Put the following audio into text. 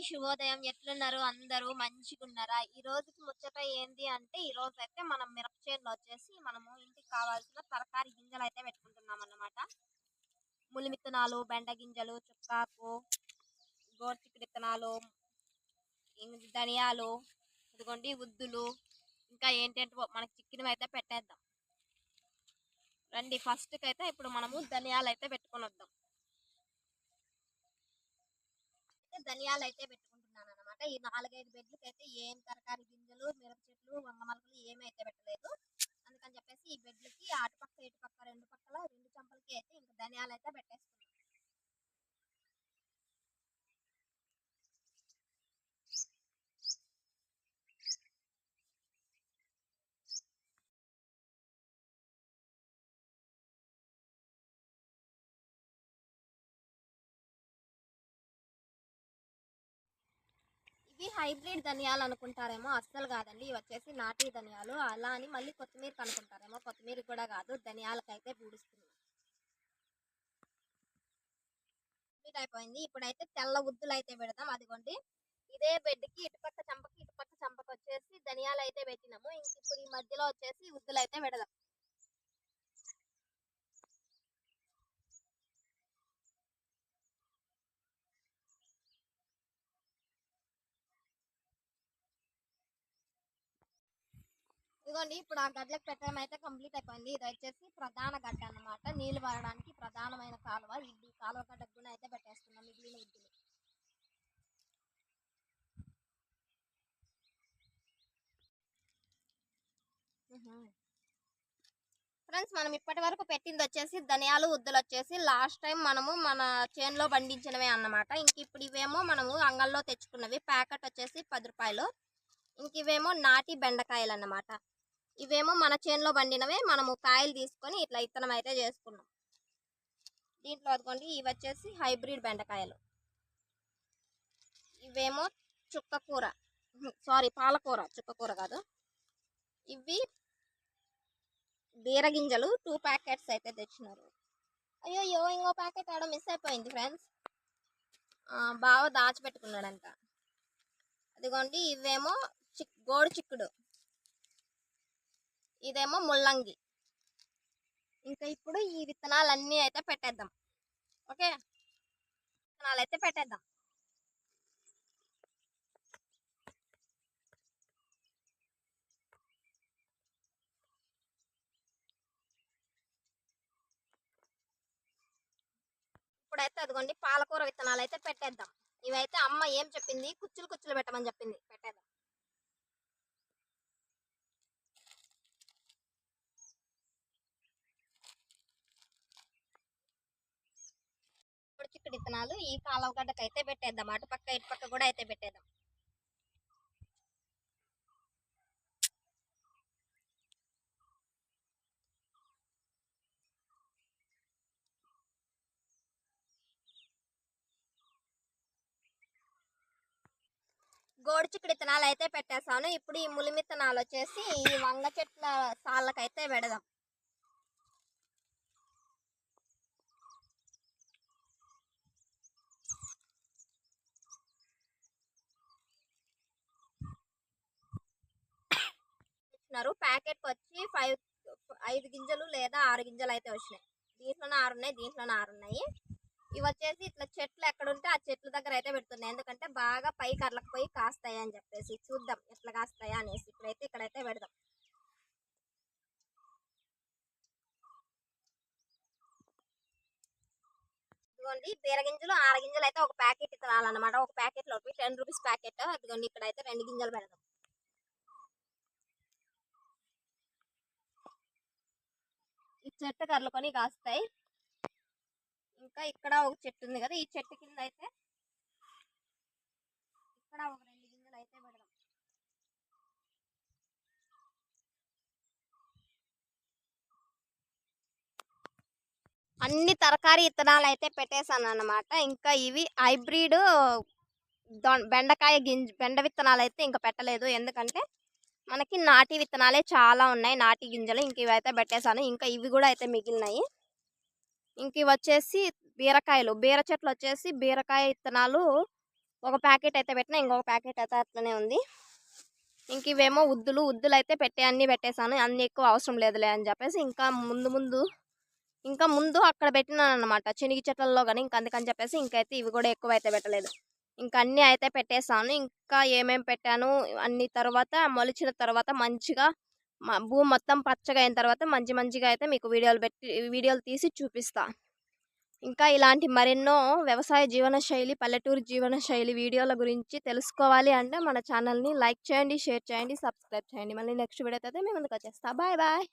అందరికీ శుభోదయం ఎట్లున్నారు? అందరూ మంచిగా ఉన్నారా ఈ రోజుకి ముచ్చట ఏంది అంటే ఈ రోజు అయితే మనం మిరప చేనులో వచ్చేసి మనము ఇంటికి కావాల్సిన తరకారీ గింజలు అయితే పెట్టుకుంటున్నాం అన్నమాట ములి విత్తనాలు బెండ గింజలు చుక్కాకు గోర్చిక్కుడు విత్తనాలు ధనియాలు ఇదిగోండి ఉద్దులు ఇంకా ఏంటంటే మనకి చిక్కినవి అయితే పెట్టేద్దాం. రండి ఫస్ట్కి అయితే ఇప్పుడు మనము ధనియాలు అయితే పెట్టుకొని వద్దాం అయితే ధనియాలు అయితే పెట్టుకుంటున్నాను అనమాట ఈ నాలుగైదు బెడ్లకి అయితే ఏం తరకారీ గింజలు మిరప చెట్లు వంగమలకలు ఏమీ అయితే పెట్టలేదు. అందుకని చెప్పేసి ఈ బెడ్లకి అటుపక్క ఇటుపక్క రెండు పక్కల రెండు చంపలకి అయితే ఇంకా ధనియాలు అయితే పెట్టేసుకున్నాం ఇవి హైబ్రిడ్ ధనియాలు అనుకుంటారేమో అస్సలు కాదండి. ఇవి వచ్చేసి నాటి ధనియాలు. అలా అని మళ్ళీ కొత్తిమీర కనుకుంటారేమో కొత్తిమీర కూడా కాదు ధనియాలకైతే పూడిస్తుంది. అయిపోయింది. ఇప్పుడైతే తెల్ల ఉద్దులు అయితే పెడదాం. అదిగోండి. ఇదే బెడ్కి ఇటుపక్క చంపకి ఇటుపక్క చంపకి వచ్చేసి ధనియాలు అయితే పెట్టినాము. ఇంక ఇప్పుడు ఈ మధ్యలో వచ్చేసి ఉద్దులు అయితే పెడదాం. ఇదిగోండి ఇప్పుడు ఆ గడ్డలకు పెట్టడం అయితే కంప్లీట్ అయిపోయింది. ఇది వచ్చేసి ప్రధాన గడ్డ అన్నమాట. నీళ్ళు పడడానికి ప్రధానమైన కాలువ. ఇది కాలువ గడ్డకు కూడా అయితే పెట్టేస్తున్నాం. మిగిలిన ఇడ్లు ఫ్రెండ్స్ మనం ఇప్పటి వరకు పెట్టింది వచ్చేసి ధనియాలు ఉద్దులు వచ్చేసి లాస్ట్ టైం మనము మన చేనులో పండించినవే అన్నమాట. ఇంక ఇప్పుడు ఇవేమో మనము అంగల్లో తెచ్చుకున్నవి. ప్యాకెట్ వచ్చేసి పది రూపాయలు. ఇంక ఇవేమో నాటి బెండకాయలు అన్నమాట. ఇవేమో మన చేనులో పండినవే మనము కాయలు తీసుకొని ఇట్లా ఇత్తనం అయితే చేసుకున్నాం. దీంట్లో అదిగోండి ఇవి వచ్చేసి హైబ్రిడ్ బెండకాయలు. ఇవేమో చుక్క కూర సారీ పాలకూర చుక్క కూర కాదు. ఇవి బీరగింజలు టూ ప్యాకెట్స్ అయితే తెచ్చినారు. అయ్యో ఇంకో ప్యాకెట్ ఆడ మిస్ అయిపోయింది ఫ్రెండ్స్. బాగా దాచిపెట్టుకున్నాడంట. అదిగోండి ఇవేమో చిక్ గోడు చిక్కుడు. ఇదేమో ముల్లంగి. ఇంకా ఇప్పుడు ఈ విత్తనాలన్నీ అయితే పెట్టేద్దాం. ఓకే? విత్తనాలు అయితే పెట్టేద్దాం. ఇప్పుడైతే అదిగోండి పాలకూర విత్తనాలు అయితే పెట్టేద్దాం. ఇవైతే అమ్మ ఏం చెప్పింది? కుచ్చులు కుచ్చులు పెట్టమని చెప్పింది. పెట్టేద్దాం. చిక్కుడు విత్తనాలు ఈ కాలువ గడ్డకు అయితే పెట్టేద్దాం. అటు పక్క ఇటు పక్క కూడా అయితే పెట్టేద్దాం. గోడు చిక్కుడు విత్తనాలు అయితే పెట్టేశాను ఇప్పుడు ఈ ములిమిత్తనాలు వచ్చేసి ఈ వంగ చెట్ల సాళ్ళకైతే పెడదాం. ఇచ్చినారు ప్యాకెట్ వచ్చి ఫైవ్ ఐదు గింజలు లేదా ఆరు గింజలు అయితే వచ్చినాయి. దీంట్లోనే ఆరు ఉన్నాయి దీంట్లోనే ఆరు ఉన్నాయి. ఇవి వచ్చేసి ఇట్లా చెట్లు ఎక్కడ ఉంటే ఆ చెట్ల దగ్గర అయితే పెడుతున్నాయి ఎందుకంటే బాగా పై కర్లకు పోయి కాస్తాయి అని చెప్పేసి చూద్దాం ఎట్లా కాస్తాయా అనేసి ఇప్పుడైతే ఇక్కడైతే పెడదాం. ఇదిగోండి బీరగింజలు ఆరు గింజలు అయితే ఒక ప్యాకెట్ రాలన్నమాట ఒక ప్యాకెట్ టెన్ రూపీస్ ప్యాకెట్. ఇదిగోండి ఇక్కడైతే రెండు గింజలు పెడదాం. చెట్టు కర్లుకొని కాస్తాయి. ఇంకా ఇక్కడ ఒక చెట్టు ఉంది కదా ఈ చెట్టు కింద అయితే ఇక్కడ ఒక రెండు గింజలు అయితే పెడదాం. అన్ని తరకారీ విత్తనాలు అయితే పెట్టేశాను అన్నమాట ఇంకా ఇవి హైబ్రిడ్ దొ- బెండకాయ గింజ బెండ విత్తనాలు అయితే ఇంకా పెట్టలేదు. ఎందుకంటే మనకి నాటి విత్తనాలే చాలా ఉన్నాయి. నాటి గింజలు ఇంక ఇవైతే పెట్టేశాను. ఇంకా ఇవి కూడా అయితే మిగిలినాయి. ఇంక ఇవి వచ్చేసి బీరకాయలు. బీర చెట్లు వచ్చేసి బీరకాయ విత్తనాలు ఒక ప్యాకెట్ అయితే పెట్టినా ఇంకొక ప్యాకెట్ అయితే అట్లనే ఉంది. ఇంక ఇవేమో ఉద్దులు ఉద్దులు అయితే పెట్టే అన్ని పెట్టేశాను. అన్నీ ఎక్కువ అవసరం లేదులే అని చెప్పేసి ఇంకా ముందు ముందు ఇంకా ముందు అక్కడ పెట్టినాను అనమాట చెనిగి చెట్లలో కానీ ఇంకా అందుకని చెప్పేసి ఇంకైతే ఇవి కూడా ఎక్కువ అయితే పెట్టలేదు. ఇంకా అన్నీ అయితే పెట్టేశాను ఇంకా ఏమేమి పెట్టాను అన్ని తర్వాత మొలిచిన తర్వాత మంచిగా భూమి మొత్తం పచ్చగా అయిన తర్వాత మంచి మంచిగా అయితే మీకు వీడియోలు పెట్టి వీడియోలు తీసి చూపిస్తా. ఇంకా ఇలాంటి మరెన్నో వ్యవసాయ జీవన శైలి పల్లెటూరు జీవన శైలి వీడియోల గురించి తెలుసుకోవాలి అంటే మన ఛానల్ని లైక్ చేయండి షేర్ చేయండి సబ్స్క్రైబ్ చేయండి. మళ్ళీ నెక్స్ట్ వీడియో అయితే మేము ముందుకు వచ్చేస్తా. Bye bye.